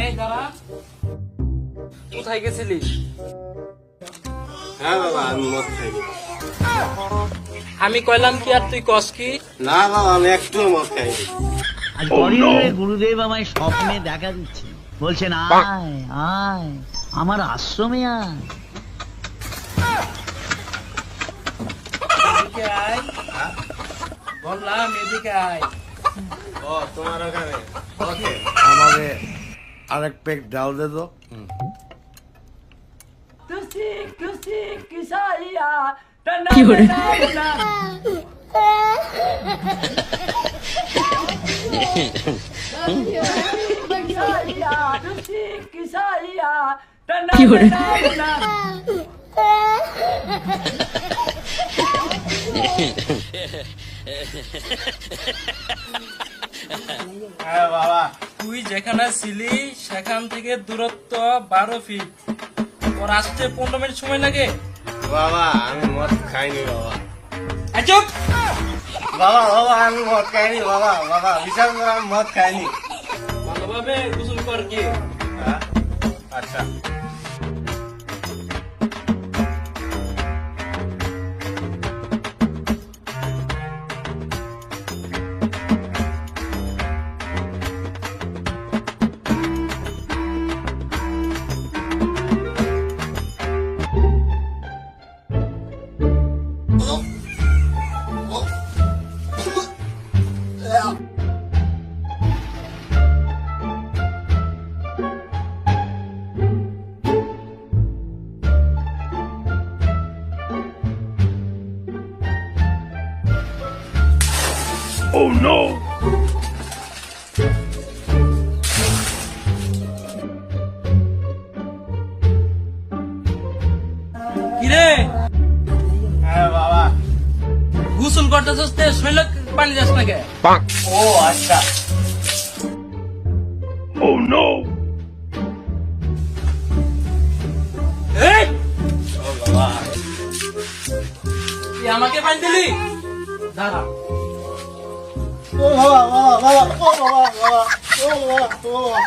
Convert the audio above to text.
এই দাঁড়া। কোথায় গেছিলিস? হ্যাঁ বাবা আমি মদ খাইনি আমি কইলাম কি আর তুই কস কি? না বাবা আমি একটুও মদ খাইনি আজ গুরুদেব আমায় স্বপ্নে দেখা দিচ্ছে। বলছেন আয় আয় আমার আশ্রমে আয়। আয়। বললাম এদিকে আয়। ও তোমার ওখানে। ওকে। আমাকে আরেক পেক ডাল দে তো কুসি কুসি কিসাইয়া কি ওরে? কি ওরে? হ্যাঁ বাবা তুই যেখানে ছিলি সেখান থেকে দূরত্ব বারো ফিট ওর আসতে পনেরো মিনিট সময় লাগে? বাবা আমি মদ খাইনি বাবা। চুপ! বাবা বাবা আমি মদ খাইনি বাবা বাবা বিশাল আমি মদ খাইনি। ভালোভাবে গোসল কর কি হ্যাঁ? আচ্ছা কিরে? হ্যাঁ বাবা। গোসল করতেছিস তে? শৈল পানি যাস না কে? ও আচ্ছা। এই! ও বাবা। তুই আমাকে পানি দিলি? দাঁড়া। ও বাবা বাবা বাবা ও বাবা বাবা ও বাবা ও বাবা